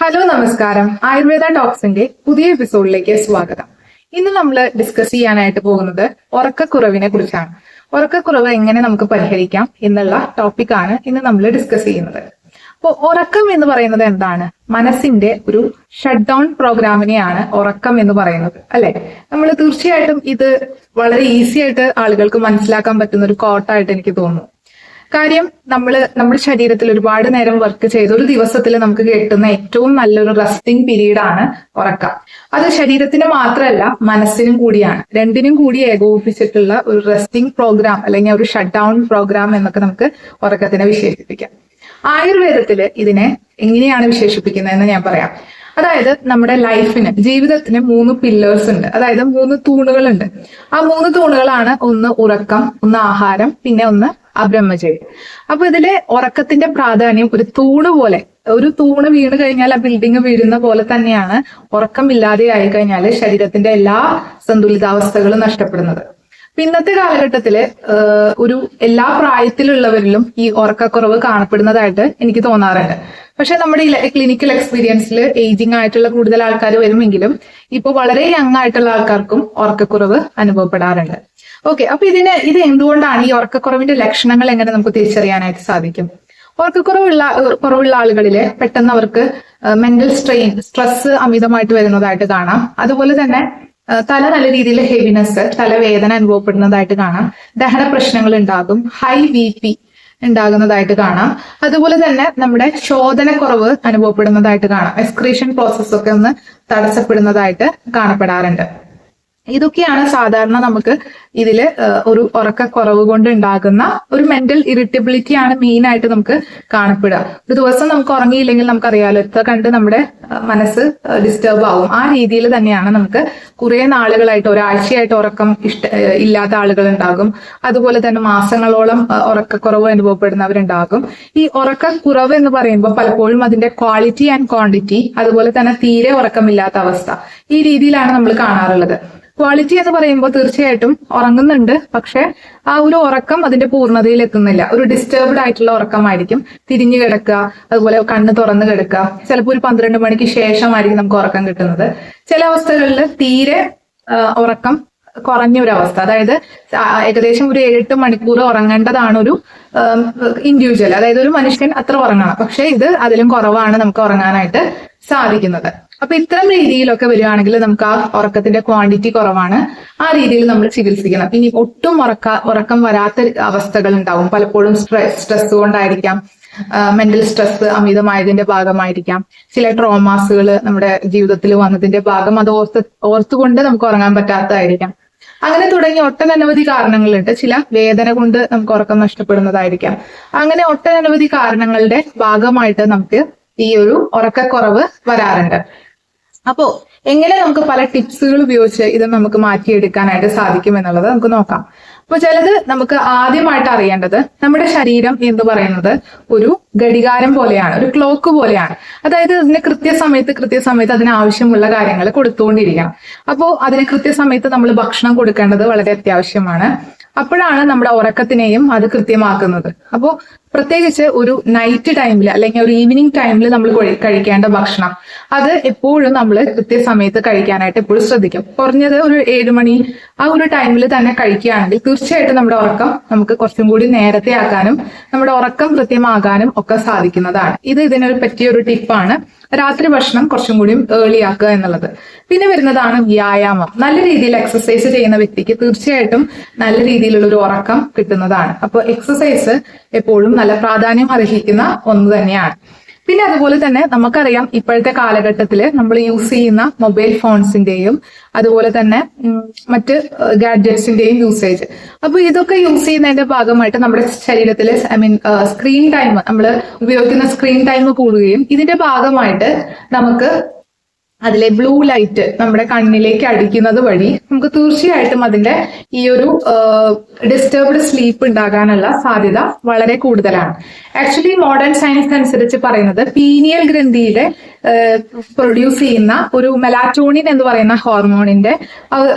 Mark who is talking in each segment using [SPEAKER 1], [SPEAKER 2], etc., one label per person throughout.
[SPEAKER 1] Hello നമസ്കാരം. ആയുർവേദ ടോക്സിന്റെ പുതിയ എപ്പിസോഡിലേക്ക് സ്വാഗതം. ഇന്ന് നമ്മൾ ഡിസ്കസ് ചെയ്യാനായിട്ട് പോകുന്നത് ഉറക്കക്കുറവിനെ കുറിച്ചാണ്. ഉറക്കക്കുറവ് എങ്ങനെ നമുക്ക് പരിഹരിക്കാം എന്നുള്ള ടോപ്പിക്കാണ് ഇന്ന് നമ്മൾ ഡിസ്കസ് ചെയ്യുന്നത്. അപ്പോൾ ഉറക്കം എന്ന് പറയുന്നത് എന്താണ്? മനസ്സിന്റെ ഒരു ഷട്ട് ഡൗൺ പ്രോഗ്രാമിനെയാണ് ഉറക്കം എന്ന് പറയുന്നത് അല്ലെ? നമ്മൾ തീർച്ചയായിട്ടും ഇത് വളരെ ഈസി ആയിട്ട് ആളുകൾക്ക് മനസ്സിലാക്കാൻ പറ്റുന്ന ഒരു കോട്ടായിട്ട് എനിക്ക് തോന്നുന്നു. കാര്യം നമ്മൾ നമ്മുടെ ശരീരത്തിൽ ഒരുപാട് നേരം വർക്ക് ചെയ്ത് ഒരു ദിവസത്തിൽ നമുക്ക് കിട്ടുന്ന ഏറ്റവും നല്ലൊരു റെസ്റ്റിംഗ് പീരീഡ് ആണ് ഉറക്കം. അത് ശരീരത്തിന് മാത്രമല്ല മനസ്സിനും കൂടിയാണ്. രണ്ടിനും കൂടി ഏകോപിപ്പിച്ചിട്ടുള്ള ഒരു റെസ്റ്റിംഗ് പ്രോഗ്രാം അല്ലെങ്കിൽ ഒരു ഷട്ട് ഡൗൺ പ്രോഗ്രാം എന്നൊക്കെ നമുക്ക് ഉറക്കത്തിനെ വിശേഷിപ്പിക്കാം. ആയുർവേദത്തിൽ ഇതിനെ എങ്ങനെയാണ് വിശേഷിപ്പിക്കുന്നതെന്ന് ഞാൻ പറയാം. അതായത് നമ്മുടെ ലൈഫിന് ജീവിതത്തിന് മൂന്ന് പില്ലേഴ്സ് ഉണ്ട്. അതായത് മൂന്ന് തൂണുകളുണ്ട്. ആ മൂന്ന് തൂണുകളാണ് ഒന്ന് ഉറക്കം ഒന്ന് ആഹാരം പിന്നെ ഒന്ന് അബ്രഹ്മചര്യം അപ്പൊ ഇതിലെ ഉറക്കത്തിന്റെ പ്രാധാന്യം ഒരു തൂണ് പോലെ ഒരു തൂണ് വീണ് കഴിഞ്ഞാൽ ആ ബിൽഡിംഗ് വീഴുന്ന പോലെ തന്നെയാണ് ഉറക്കമില്ലാതെ ആയി കഴിഞ്ഞാൽ ശരീരത്തിന്റെ എല്ലാ സന്തുലിതാവസ്ഥകളും നഷ്ടപ്പെടുന്നത്. ഇന്നത്തെ കാലഘട്ടത്തിൽ ഒരു എല്ലാ പ്രായത്തിലുള്ളവരിലും ഈ ഉറക്കക്കുറവ് കാണപ്പെടുന്നതായിട്ട് എനിക്ക് തോന്നാറുണ്ട്. പക്ഷെ നമ്മുടെ ഈ ക്ലിനിക്കൽ എക്സ്പീരിയൻസിൽ ഏജിംഗ് ആയിട്ടുള്ള കൂടുതൽ ആൾക്കാർ വരുമെങ്കിലും ഇപ്പോൾ വളരെ യങ് ആയിട്ടുള്ള ആൾക്കാർക്കും ഉറക്കക്കുറവ് അനുഭവപ്പെടാറുണ്ട്. ഓക്കെ അപ്പൊ ഇതിന് ഇത് എന്തുകൊണ്ടാണ് ഈ ഉറക്കക്കുറവിന്റെ ലക്ഷണങ്ങൾ എങ്ങനെ നമുക്ക് തിരിച്ചറിയാനായിട്ട് സാധിക്കും? ഉറക്കക്കുറവുള്ള കുറവുള്ള ആളുകളിൽ പെട്ടെന്ന് അവർക്ക് മെന്റൽ സ്ട്രെയിൻ സ്ട്രെസ് അമിതമായിട്ട് വരുന്നതായിട്ട് കാണാം. അതുപോലെ തന്നെ തല നല്ല രീതിയിൽ ഹെവിനെസ് തലവേദന അനുഭവപ്പെടുന്നതായിട്ട് കാണാം. ദഹന പ്രശ്നങ്ങൾ ഉണ്ടാകും. ഹൈ ബി പി ഉണ്ടാകുന്നതായിട്ട് കാണാം. അതുപോലെ തന്നെ നമ്മുടെ ശോധനക്കുറവ് അനുഭവപ്പെടുന്നതായിട്ട് കാണാം. എക്സ്ക്രീഷൻ പ്രോസസ്സൊക്കെ ഒന്ന് തടസ്സപ്പെടുന്നതായിട്ട് കാണപ്പെടാറുണ്ട്. ഇതൊക്കെയാണ് സാധാരണ നമുക്ക് ഏഹ്, ഒരു ഉറക്കക്കുറവ് കൊണ്ട് ഉണ്ടാകുന്ന ഒരു മെന്റൽ ഇറിറ്റബിലിറ്റി ആണ് മെയിൻ ആയിട്ട് നമുക്ക് കാണപ്പെടുക. ഒരു ദിവസം നമുക്ക് ഉറങ്ങിയില്ലെങ്കിൽ നമുക്കറിയാലോ എത്ര കണ്ട് നമ്മുടെ മനസ്സ് ഡിസ്റ്റർബ് ആവും. ആ രീതിയിൽ തന്നെയാണ് നമുക്ക് കുറെ നാളുകളായിട്ട് ഒരാഴ്ചയായിട്ട് ഉറക്കം ഇഷ്ട ഇല്ലാത്ത ആളുകൾ ഉണ്ടാകും അതുപോലെ തന്നെ മാസങ്ങളോളം ഉറക്കക്കുറവ് അനുഭവപ്പെടുന്നവരുണ്ടാകും. ഈ ഉറക്കക്കുറവ് എന്ന് പറയുമ്പോൾ പലപ്പോഴും അതിന്റെ ക്വാളിറ്റി ആൻഡ് ക്വാണ്ടിറ്റി അതുപോലെ തന്നെ തീരെ ഉറക്കമില്ലാത്ത അവസ്ഥ ഈ രീതിയിലാണ് നമ്മൾ കാണാറുള്ളത്. ക്വാളിറ്റി എന്ന് പറയുമ്പോൾ തീർച്ചയായിട്ടും ഉറങ്ങുന്നുണ്ട്. പക്ഷെ ആ ഒരു ഉറക്കം അതിന്റെ പൂർണതയിൽ എത്തുന്നില്ല. ഒരു ഡിസ്റ്റർബ്ഡ് ആയിട്ടുള്ള ഉറക്കമായിരിക്കും. തിരിഞ്ഞു കിടക്കുക അതുപോലെ കണ്ണ് തുറന്നു കിടക്കുക. ചിലപ്പോൾ ഒരു പന്ത്രണ്ട് മണിക്ക് ശേഷമായിരിക്കും നമുക്ക് ഉറക്കം കിട്ടുന്നത്. ചില അവസ്ഥകളിൽ തീരെ ഉറക്കം കുറഞ്ഞ ഒരു അവസ്ഥ. അതായത് ഏകദേശം ഒരു ഏഴെട്ട് മണിക്കൂർ ഉറങ്ങേണ്ടതാണ് ഒരു ഇൻഡിവിജ്വൽ അതായത് ഒരു മനുഷ്യൻ അത്ര ഉറങ്ങണം. പക്ഷെ ഇത് അതിലും കുറവാണ് നമുക്ക് ഉറങ്ങാനായിട്ട് സാധിക്കുന്നത് അപ്പൊ ഇത്തരം രീതിയിലൊക്കെ വരികയാണെങ്കിൽ നമുക്ക് ആ ഉറക്കത്തിന്റെ ക്വാണ്ടിറ്റി കുറവാണ്. ആ രീതിയിൽ നമ്മൾ ചികിത്സിക്കണം. ഇനി ഒട്ടും ഉറക്ക ഉറക്കം വരാത്ത അവസ്ഥകൾ ഉണ്ടാവും. പലപ്പോഴും സ്ട്രെസ് കൊണ്ടായിരിക്കാം. മെന്റൽ സ്ട്രെസ് അമിതമായതിന്റെ ഭാഗമായിരിക്കാം. ചില ട്രോമാസുകൾ നമ്മുടെ ജീവിതത്തിൽ വന്നതിന്റെ ഭാഗം അത് ഓർത്ത് ഓർത്തുകൊണ്ട് നമുക്ക് ഉറങ്ങാൻ പറ്റാത്തതായിരിക്കാം. അങ്ങനെ തുടങ്ങി ഒട്ടനവധി കാരണങ്ങളുണ്ട്. ചില വേദന കൊണ്ട് നമുക്ക് ഉറക്കം നഷ്ടപ്പെടുന്നതായിരിക്കാം. അങ്ങനെ ഒട്ടനവധി കാരണങ്ങളുടെ ഭാഗമായിട്ട് നമുക്ക് ഈ ഒരു ഉറക്കക്കുറവ് വരാറുണ്ട്. അപ്പോ എങ്ങനെ നമുക്ക് പല ടിപ്സുകൾ ഉപയോഗിച്ച് ഇത് നമുക്ക് മാറ്റിയെടുക്കാനായിട്ട് സാധിക്കും എന്നുള്ളത് നമുക്ക് നോക്കാം. അപ്പൊ ചിലത് നമുക്ക് ആദ്യമായിട്ട് അറിയേണ്ടത് നമ്മുടെ ശരീരം എന്ന് പറയുന്നത് ഒരു ഘടികാരം പോലെയാണ് ഒരു ക്ലോക്ക് പോലെയാണ്. അതായത് അതിന് കൃത്യസമയത്ത് കൃത്യസമയത്ത് അതിന് ആവശ്യമുള്ള കാര്യങ്ങൾ കൊടുത്തുകൊണ്ടിരിക്കണം. അപ്പോൾ അതിന് കൃത്യസമയത്ത് നമ്മൾ ഭക്ഷണം കൊടുക്കേണ്ടത് വളരെ അത്യാവശ്യമാണ്. അപ്പോഴാണ് നമ്മുടെ ഉറക്കത്തിനെയും അത് കൃത്യമാക്കുന്നത്. അപ്പോൾ പ്രത്യേകിച്ച് ഒരു നൈറ്റ് ടൈമിൽ അല്ലെങ്കിൽ ഒരു ഈവനിങ് ടൈമിൽ നമ്മൾ കഴി- കഴിക്കേണ്ട ഭക്ഷണം. അത് എപ്പോഴും നമ്മൾ കൃത്യസമയത്ത് കഴിക്കാനായിട്ട് എപ്പോഴും ശ്രദ്ധിക്കും. കുറഞ്ഞത് ഒരു ഏഴ് മണി ആ ഒരു ടൈമിൽ തന്നെ കഴിക്കുകയാണെങ്കിൽ തീർച്ചയായിട്ടും നമ്മുടെ ഉറക്കം നമുക്ക് കുറച്ചും കൂടി നേരത്തെ ആക്കാനും നമ്മുടെ ഉറക്കം കൃത്യമാകാനും ഒക്കെ സാധിക്കുന്നതാണ്. ഇത് ഇതിനൊരു പറ്റിയ ഒരു ടിപ്പാണ് രാത്രി ഭക്ഷണം കുറച്ചും കൂടി ഏർലി ആക്കുക എന്നുള്ളത്. പിന്നെ വരുന്നതാണ് വ്യായാമം. നല്ല രീതിയിൽ എക്സസൈസ് ചെയ്യുന്ന വ്യക്തിക്ക് തീർച്ചയായിട്ടും നല്ല രീതിയിലുള്ള ഒരു ഉറക്കം കിട്ടുന്നതാണ്. അപ്പോൾ എക്സസൈസ് എപ്പോഴും നല്ല പ്രാധാന്യം അർഹിക്കുന്ന ഒന്ന് തന്നെയാണ്. പിന്നെ അതുപോലെ തന്നെ നമുക്കറിയാം ഇപ്പോഴത്തെ കാലഘട്ടത്തിൽ നമ്മൾ യൂസ് ചെയ്യുന്ന മൊബൈൽ ഫോൺസിന്റെയും അതുപോലെ തന്നെ മറ്റ് ഗാഡ്ജറ്റ്സിന്റെയും യൂസേജ് അപ്പൊ ഇതൊക്കെ യൂസ് ചെയ്യുന്നതിന്റെ ഭാഗമായിട്ട് നമ്മുടെ ശരീരത്തിൽ ഐ മീൻ സ്ക്രീൻ ടൈം നമ്മൾ ഉപയോഗിക്കുന്ന സ്ക്രീൻ ടൈം കൂടുകയും ഇതിന്റെ ഭാഗമായിട്ട് നമുക്ക് അതിലെ ബ്ലൂ ലൈറ്റ് നമ്മുടെ കണ്ണിലേക്ക് അടിക്കുന്നത് വഴി നമുക്ക് തീർച്ചയായിട്ടും അതിന്റെ ഈ ഒരു ഡിസ്റ്റർബ്ഡ് സ്ലീപ്പ് ഉണ്ടാകാനുള്ള സാധ്യത വളരെ കൂടുതലാണ്. ആക്ച്വലി മോഡേൺ സയൻസ് അനുസരിച്ച് പറയുന്നത് പീനിയൽ ഗ്രന്ഥിയുടെ പ്രൊഡ്യൂസ് ചെയ്യുന്ന ഒരു മെലാറ്റോണിൻ എന്ന് പറയുന്ന ഹോർമോണിന്റെ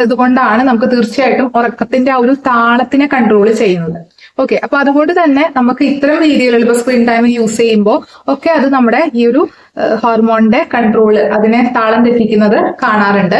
[SPEAKER 1] അതുകൊണ്ടാണ് നമുക്ക് തീർച്ചയായിട്ടും ഉറക്കത്തിന്റെ ആ ഒരു താളത്തിനെ കൺട്രോൾ ചെയ്യുന്നത്. ഓക്കെ അപ്പൊ അതുകൊണ്ട് തന്നെ നമുക്ക് ഇത്തരം രീതിയിലുള്ള ഇപ്പൊ സ്ക്രീൻ ടൈം യൂസ് ചെയ്യുമ്പോൾ ഒക്കെ അത് നമ്മുടെ ഈ ഒരു ഹോർമോണിന്റെ കൺട്രോൾ അതിനെ താളം തെറ്റിക്കുന്നത് കാണാറുണ്ട്.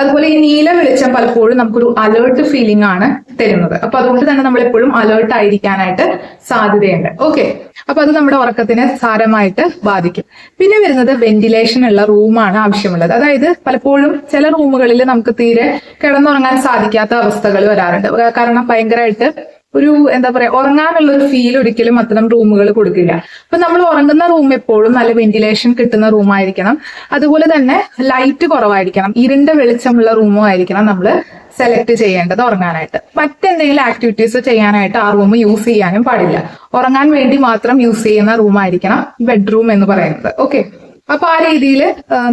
[SPEAKER 1] അതുപോലെ ഈ നീല വെളിച്ചം പലപ്പോഴും നമുക്കൊരു അലേർട്ട് ഫീലിംഗ് ആണ് തരുന്നത്. അപ്പൊ അതുകൊണ്ട് തന്നെ നമ്മൾ എപ്പോഴും അലേർട്ട് ആയിരിക്കാനായിട്ട് സാധ്യതയുണ്ട്. ഓക്കെ അപ്പൊ അത് നമ്മുടെ ഉറക്കത്തിനെ സാരമായിട്ട് ബാധിക്കും. പിന്നെ വരുന്നത് വെന്റിലേഷൻ ഉള്ള റൂമാണ് ആവശ്യമുള്ളത്. അതായത് പലപ്പോഴും ചില റൂമുകളിൽ നമുക്ക് തീരെ കിടന്നുറങ്ങാൻ സാധിക്കാത്ത അവസ്ഥകൾ വരാറുണ്ട്. കാരണം ഭയങ്കരമായിട്ട് ഒരു എന്താ പറയാ ഉറങ്ങാനുള്ള ഒരു ഫീൽ ഒരിക്കലും അത്തരം റൂമുകൾ കൊടുക്കില്ല. അപ്പൊ നമ്മൾ ഉറങ്ങുന്ന റൂം എപ്പോഴും നല്ല വെന്റിലേഷൻ കിട്ടുന്ന റൂം ആയിരിക്കണം. അതുപോലെ തന്നെ ലൈറ്റ് കുറവായിരിക്കണം. ഇരുണ്ട വെളിച്ചമുള്ള റൂമും ആയിരിക്കണം നമ്മൾ സെലക്ട് ചെയ്യേണ്ടത് ഉറങ്ങാനായിട്ട്. മറ്റെന്തെങ്കിലും ആക്ടിവിറ്റീസ് ചെയ്യാനായിട്ട് ആ റൂം യൂസ് ചെയ്യാനും പാടില്ല. ഉറങ്ങാൻ വേണ്ടി മാത്രം യൂസ് ചെയ്യുന്ന റൂം ആയിരിക്കണം ബെഡ്റൂം എന്ന് പറയുന്നത്. ഓക്കെ അപ്പൊ ആ രീതിയിൽ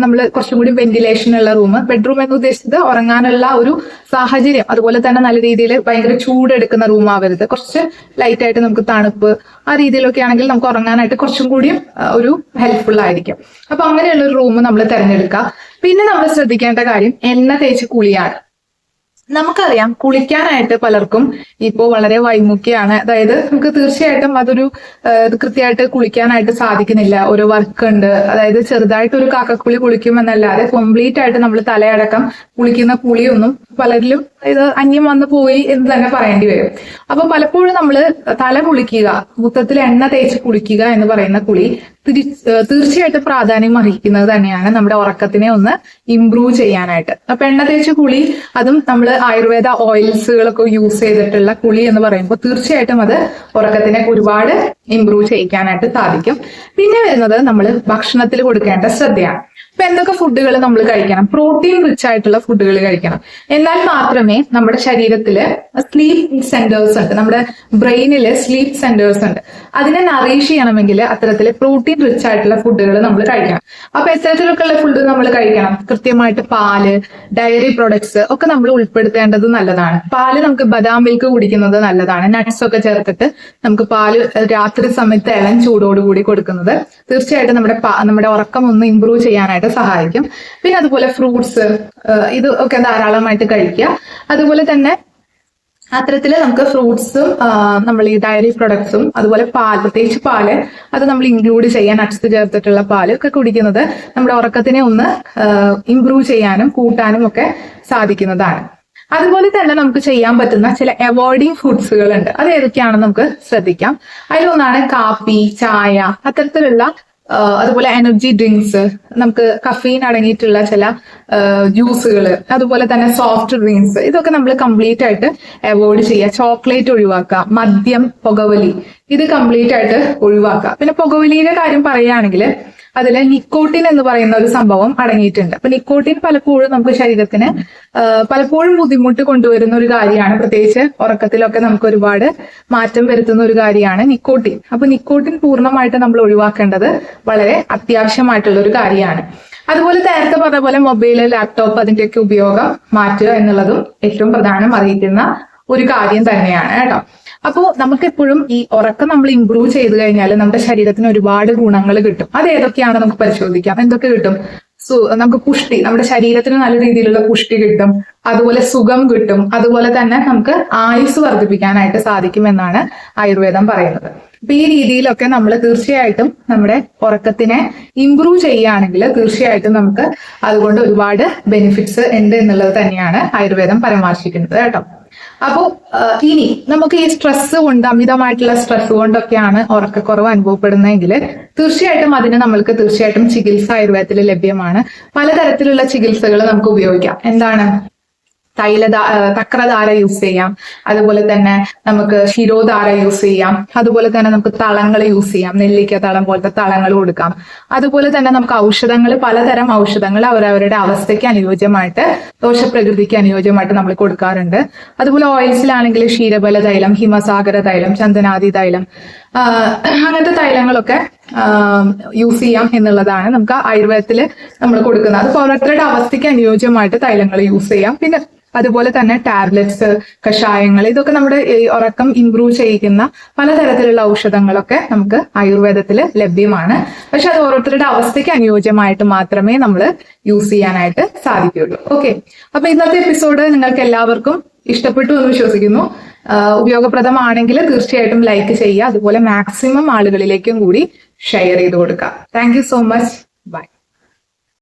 [SPEAKER 1] നമ്മൾ കുറച്ചും കൂടി വെന്റിലേഷൻ ഉള്ള റൂം ബെഡ്റൂം എന്ന് ഉദ്ദേശിച്ചത് ഉറങ്ങാനുള്ള ഒരു സാഹചര്യം. അതുപോലെ തന്നെ നല്ല രീതിയിൽ ഭയങ്കര ചൂടെടുക്കുന്ന റൂം ആവരുത്. കുറച്ച് ലൈറ്റ് ആയിട്ട് നമുക്ക് തണുപ്പ് ആ രീതിയിലൊക്കെ ആണെങ്കിൽ നമുക്ക് ഉറങ്ങാനായിട്ട് കുറച്ചും കൂടി ഒരു ഹെൽപ്ഫുൾ ആയിരിക്കും. അപ്പൊ അങ്ങനെയുള്ള ഒരു റൂം നമ്മൾ തിരഞ്ഞെടുക്കുക. പിന്നെ നമ്മൾ ശ്രദ്ധിക്കേണ്ട കാര്യം എണ്ണ തേച്ച് കുളിയാണ്. നമുക്കറിയാം കുളിക്കാനായിട്ട് പലർക്കും ഇപ്പോൾ വളരെ വൈമുഖ്യാണ്. അതായത് നമുക്ക് തീർച്ചയായിട്ടും അതൊരു കൃത്യമായിട്ട് കുളിക്കാനായിട്ട് സാധിക്കുന്നില്ല. ഒരു വർക്ക് ഉണ്ട് അതായത് ചെറുതായിട്ട് ഒരു കാക്കക്കുളി കുളിക്കുമെന്നല്ലാതെ കംപ്ലീറ്റ് ആയിട്ട് നമ്മൾ തലയടക്കം കുളിക്കുന്ന കുളിയൊന്നും പലരിലും ഇത് അന്യം വന്നു പോയി എന്ന് തന്നെ പറയേണ്ടി വരും. അപ്പൊ പലപ്പോഴും നമ്മൾ തല കുളിക്കുക മുത്തത്തിൽ എണ്ണ തേച്ച് കുളിക്കുക എന്ന് പറയുന്ന കുളി തീർച്ചയായിട്ടും പ്രാധാന്യം അർഹിക്കുന്നത് തന്നെയാണ് നമ്മുടെ ഉറക്കത്തിനെ ഒന്ന് ഇംപ്രൂവ് ചെയ്യാനായിട്ട്. അപ്പൊ എണ്ണ തേച്ച് കുളി അതും നമ്മൾ ആയുർവേദ ഓയിൽസുകളൊക്കെ യൂസ് ചെയ്തിട്ടുള്ള കുളി എന്ന് പറയുമ്പോൾ തീർച്ചയായിട്ടും അത് ഉറക്കത്തിനെ ഒരുപാട് ഇമ്പ്രൂവ് ചെയ്യിക്കാനായിട്ട് സാധിക്കും. പിന്നെ വരുന്നത് നമ്മൾ ഭക്ഷണത്തിൽ കൊടുക്കേണ്ട ശ്രദ്ധയാണ്. ഇപ്പൊ എന്തൊക്കെ ഫുഡുകൾ നമ്മൾ കഴിക്കണം? പ്രോട്ടീൻ റിച്ച് ആയിട്ടുള്ള ഫുഡുകൾ കഴിക്കണം. എന്നാൽ മാത്രമേ നമ്മുടെ ശരീരത്തിൽ സ്ലീപ്പ് സെന്റേഴ്സ് ഉണ്ട്. നമ്മുടെ ബ്രെയിനിൽ സ്ലീപ്പ് സെന്റേഴ്സ് ഉണ്ട്. അതിനെ നറീഷ് ചെയ്യണമെങ്കിൽ അത്തരത്തിൽ പ്രോട്ടീൻ റിച്ച് ആയിട്ടുള്ള ഫുഡുകൾ നമ്മൾ കഴിക്കണം. അപ്പൊ എത്തരത്തിലൊക്കെയുള്ള ഫുഡ് നമ്മൾ കഴിക്കണം. കൃത്യമായിട്ട് പാൽ ഡയറി പ്രൊഡക്ട്സ് ഒക്കെ നമ്മൾ ഉൾപ്പെടുത്തേണ്ടത് നല്ലതാണ്. പാൽ നമുക്ക് ബദാം മിൽക്ക് കുടിക്കുന്നത് നല്ലതാണ്. നട്ട്സ് ഒക്കെ ചേർത്തിട്ട് നമുക്ക് പാൽ രാത്രി സമയത്ത് ഇളം ചൂടോടുകൂടി കൊടുക്കുന്നത് തീർച്ചയായിട്ടും നമ്മുടെ നമ്മുടെ ഉറക്കം ഒന്ന് ഇമ്പ്രൂവ് ചെയ്യാനായിട്ട് സഹായിക്കും. പിന്നെ അതുപോലെ ഫ്രൂട്ട്സ് ഇത് ഒക്കെ ധാരാളമായിട്ട് കഴിക്കുക. അതുപോലെ തന്നെ അത്തരത്തിൽ നമുക്ക് ഫ്രൂട്ട്സും നമ്മൾ ഈ ഡയറി പ്രൊഡക്ട്സും അതുപോലെ പാൽ പ്രത്യേകിച്ച് പാൽ അത് നമ്മൾ ഇൻക്ലൂഡ് ചെയ്യാൻ നട്ട്സ് ചേർത്തിട്ടുള്ള പാൽ ഒക്കെ കുടിക്കുന്നത് നമ്മുടെ ഉറക്കത്തിനെ ഒന്ന് ഇമ്പ്രൂവ് ചെയ്യാനും കൂട്ടാനും ഒക്കെ സാധിക്കുന്നതാണ്. അതുപോലെ തന്നെ നമുക്ക് ചെയ്യാൻ പറ്റുന്ന ചില അവോയ്ഡിങ് ഫുഡ്സുകൾ ഉണ്ട് അത് ഏതൊക്കെയാണെന്ന് നമുക്ക് ശ്രദ്ധിക്കാം. അതിലൊന്നാണ് കാപ്പി ചായ അത്തരത്തിലുള്ള അതുപോലെ എനർജി ഡ്രിങ്ക്സ് നമുക്ക് കഫീൻ അടങ്ങിയിട്ടുള്ള ചില ജ്യൂസുകൾ അതുപോലെ തന്നെ സോഫ്റ്റ് ഡ്രിങ്ക്സ് ഇതൊക്കെ നമ്മൾ കംപ്ലീറ്റ് ആയിട്ട് അവോയ്ഡ് ചെയ്യുക. ചോക്ലേറ്റ് ഒഴിവാക്കുക മദ്യം പുകവലി ഇത് കംപ്ലീറ്റ് ആയിട്ട് ഒഴിവാക്കുക. പിന്നെ പുകവലിയുടെ കാര്യം പറയുകയാണെങ്കിൽ അതിൽ നിക്കോട്ടിൻ എന്ന് പറയുന്ന ഒരു സംഭവം അടങ്ങിയിട്ടുണ്ട്. അപ്പൊ നിക്കോട്ടിൻ പലപ്പോഴും നമുക്ക് ശരീരത്തിന് പലപ്പോഴും ബുദ്ധിമുട്ട് കൊണ്ടുവരുന്ന ഒരു കാര്യമാണ്. പ്രത്യേകിച്ച് ഉറക്കത്തിലൊക്കെ നമുക്ക് ഒരുപാട് മാറ്റം വരുത്തുന്ന ഒരു കാര്യമാണ് നിക്കോട്ടിൻ. അപ്പൊ നിക്കോട്ടിൻ പൂർണമായിട്ട് നമ്മൾ ഒഴിവാക്കേണ്ടത് വളരെ അത്യാവശ്യമായിട്ടുള്ള ഒരു കാര്യമാണ്. അതുപോലെ നേരത്തെ പറഞ്ഞ പോലെ മൊബൈൽ ലാപ്ടോപ്പ് അതിന്റെയൊക്കെ ഉപയോഗം മാറ്റുക എന്നുള്ളതും ഏറ്റവും പ്രധാനം അറിയിക്കുന്ന ഒരു കാര്യം തന്നെയാണ് കേട്ടോ. അപ്പോൾ നമുക്കെപ്പോഴും ഈ ഉറക്കം നമ്മൾ ഇംപ്രൂവ് ചെയ്ത് കഴിഞ്ഞാൽ നമ്മുടെ ശരീരത്തിന് ഒരുപാട് ഗുണങ്ങൾ കിട്ടും. അത് ഏതൊക്കെയാണ് നമുക്ക് പരിശോധിക്കാം? എന്തൊക്കെ കിട്ടും? നമുക്ക് പുഷ്ടി നമ്മുടെ ശരീരത്തിന് നല്ല രീതിയിലുള്ള പുഷ്ടി കിട്ടും. അതുപോലെ സുഖം കിട്ടും. അതുപോലെ തന്നെ നമുക്ക് ആയുസ് വർദ്ധിപ്പിക്കാനായിട്ട് സാധിക്കുമെന്നാണ് ആയുർവേദം പറയുന്നത്. അപ്പൊ ഈ രീതിയിലൊക്കെ നമ്മൾ തീർച്ചയായിട്ടും നമ്മുടെ ഉറക്കത്തിനെ ഇംപ്രൂവ് ചെയ്യുകയാണെങ്കിൽ തീർച്ചയായിട്ടും നമുക്ക് അതുകൊണ്ട് ഒരുപാട് ബെനിഫിറ്റ്സ് ഉണ്ട് എന്നുള്ളത് തന്നെയാണ് ആയുർവേദം പരാമർശിക്കുന്നത് കേട്ടോ. അപ്പോ ഇനി നമുക്ക് ഈ സ്ട്രെസ് കൊണ്ട് അമിതമായിട്ടുള്ള സ്ട്രെസ് കൊണ്ടൊക്കെയാണ് ഉറക്കക്കുറവ് അനുഭവപ്പെടുന്നതെങ്കിൽ തീർച്ചയായിട്ടും അതിന് നമ്മൾക്ക് തീർച്ചയായിട്ടും ചികിത്സ ആയുർവേദത്തിൽ ലഭ്യമാണ്. പലതരത്തിലുള്ള ചികിത്സകൾ നമുക്ക് ഉപയോഗിക്കാം. എന്താണ്? തൈലധാ തക്രധാര യൂസ് ചെയ്യാം. അതുപോലെ തന്നെ നമുക്ക് ശിരോധാര യൂസ് ചെയ്യാം. അതുപോലെ തന്നെ നമുക്ക് തളങ്ങൾ യൂസ് ചെയ്യാം. നെല്ലിക്ക തളം പോലത്തെ തളങ്ങൾ കൊടുക്കാം. അതുപോലെ തന്നെ നമുക്ക് ഔഷധങ്ങൾ പലതരം ഔഷധങ്ങൾ അവരവരുടെ അവസ്ഥയ്ക്ക് അനുയോജ്യമായിട്ട് ദോഷപ്രകൃതിക്ക് അനുയോജ്യമായിട്ട് നമ്മൾ കൊടുക്കാറുണ്ട്. അതുപോലെ ഓയിൽസിലാണെങ്കിൽ ക്ഷീരബല തൈലം ഹിമസാഗര തൈലം ചന്ദനാദി തൈലം അങ്ങനത്തെ തൈലങ്ങളൊക്കെ യൂസ് ചെയ്യാം എന്നുള്ളതാണ് നമുക്ക് ആയുർവേദത്തിൽ നമ്മൾ കൊടുക്കുന്നത്. അത് ഓരോരുത്തരുടെ അവസ്ഥയ്ക്ക് അനുയോജ്യമായിട്ട് തൈലങ്ങൾ യൂസ് ചെയ്യാം. പിന്നെ അതുപോലെ തന്നെ ടാബ്ലറ്റ്സ് കഷായങ്ങൾ ഇതൊക്കെ നമ്മുടെ ഉറക്കം ഇംപ്രൂവ് ചെയ്യിക്കുന്ന പലതരത്തിലുള്ള ഔഷധങ്ങളൊക്കെ നമുക്ക് ആയുർവേദത്തിൽ ലഭ്യമാണ്. പക്ഷെ അത് ഓരോരുത്തരുടെ അവസ്ഥയ്ക്ക് അനുയോജ്യമായിട്ട് മാത്രമേ നമ്മൾ യൂസ് ചെയ്യാനായിട്ട് സാധിക്കുകയുള്ളൂ. ഓക്കെ അപ്പൊ ഇന്നത്തെ എപ്പിസോഡ് നിങ്ങൾക്ക് എല്ലാവർക്കും ഇഷ്ടപ്പെട്ടു എന്ന് വിശ്വസിക്കുന്നു. ഉപയോഗപ്രദമാണെങ്കിൽ തീർച്ചയായിട്ടും ലൈക്ക് ചെയ്യുക. അതുപോലെ മാക്സിമം ആളുകളിലേക്കും കൂടി ഷെയർ ചെയ്ത് കൊടുക്കുക. Thank so much bye